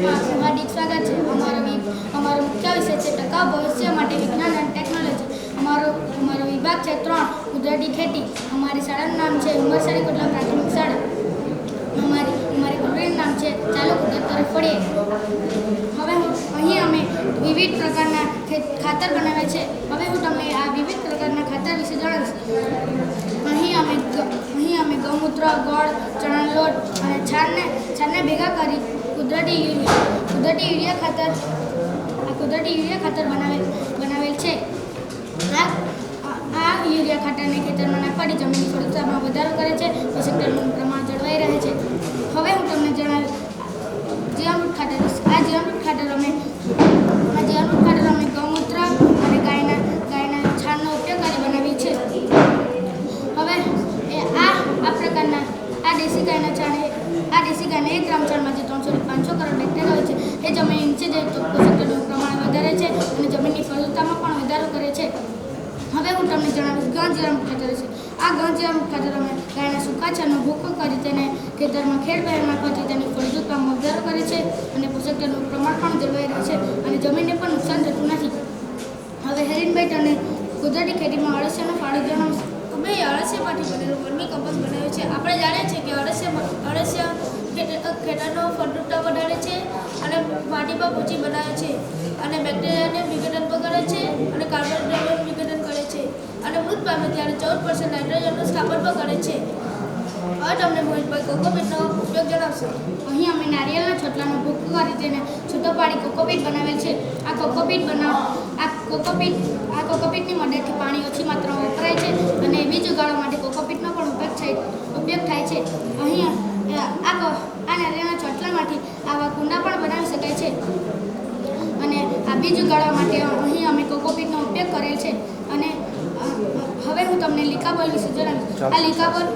હાર્દિક સ્વાગત છે. અમારો અમારો મુખ્ય વિષય છે ટકાઉ ભવિષ્ય માટે વિજ્ઞાન અને ટેકનોલોજી. અમારો અમારો વિભાગ છે ત્રણ, કુદરતી ખેતી. અમારી શાળાનું નામ છે ઉમરસાડી કોટલા પ્રાથમિક શાળા. અમારી અમારી કુટુંબનું નામ છે ચાલો કુદરત તરફ પડીએ હવે અહીં અમે વિવિધ પ્રકારના ખાતર બનાવે છે. હવે હું તમને આ વિવિધ પ્રકારના ખાતર વિશે જણાવીશ. અહીં અમે અહીં અમે ગૌમૂત્ર, ગોળ ચણા લોટ અને છાણને છાણને ભેગા કરી કુદરતી યુરિયા કુદરતી યુરિયા ખાતર, આ કુદરતી યુરિયા ખાતર બનાવેલ બનાવેલ છે. આ, આ- યુરિયા ખાતરને ખેતરમાં નાખવાથી જમીનની ફળદ્રુપતામાં વધારો કરે છે પોષક તત્વોનું પ્રમાણ જળવાઈ રહે છે. હવે હું તમને જણાવીશ જીવામૃત ખાતર, આ જીવામૃત ખાતર અમે, આ જીવામૃત ખાતર અમે ગૌમૂત્ર અને ગાયના ગાયના છાણનો ઉપયોગ કરી બનાવી છે હવે આ આ પ્રકારના, આ દેશી ગાયના છાણે, આ દેશી ગાયના એક ગ્રામ છાણમાંથી એ જમીન નીચે જાય તો પોષક તત્વનું પ્રમાણ વધારે છે અને જમીનની ફળદ્રુપતામાં પણ વધારો કરે છે. હવે હું તમને જણાવીશ ઘઉં જીરામૃત ખાતર છે. આ ઘઉં જીરામૃત ખાતર અમે ગાયના સૂકા છાણનો ભૂકો કરી તેને ખેતરમાં ખેડ પહેર નાખવાથી તેની ફળદ્રુપતામાં વધારો કરે છે અને પોષક તત્વનું પ્રમાણ પણ જળવાઈ રહે છે અને જમીનને પણ નુકસાન થતું નથી. હવે હેરિનભાઈ તને કુદરતી ખેતીમાં અળસિયાનો ફાળો જણાવશો. બે અળસિયામાંથી બનેલું વર્મી કમ્પોસ્ટ બનાવ્યું છે. આપણે જાણીએ છીએ કે અળસિયા અળસિયા ખેત- ખેતરનો ફળદ્રુપતા વધારે અને માટી પહોંચી બનાવે છે અને બેક્ટેરિયાને વિઘટન કરે છે અને કાર્બન ડાયોક્સાઇડ વિઘટન કરે છે અને મૃત પામે ત્યારે ચૌદ પર્સન્ટ નાઇટ્રોજનનું સ્થાપન પણ કરે છે. હવે તમને મોહિતભાઈ કોકોપીટનો ઉપયોગ જણાવશો? અહીં અમે નારિયેળના છોટલાનો ભૂકો કરી તેને છૂટો પાડી કોકોપીટ બનાવેલ છે. આ કોકોપીટ બનાવ, આ કોકોપીટ, આ કોકોપીટની મદદથી પાણી ઓછી માત્રામાં વપરાય છે અને બીજ ઉગાડવા માટે કોકોપીટનો પણ ઉપયોગ થાય ઉપયોગ થાય છે. અહીં આ આ નારિયેળના ચોટલામાંથી આવા કુંડા પણ બનાવી શકાય છે અને આ બીજ ઉગાડવા માટે અહીં અમે કોકોપીટનો ઉપયોગ કરેલ છે. અને હવે હું તમને લીકાબોલ વિશે જણાવીશ આ લીકાબોલ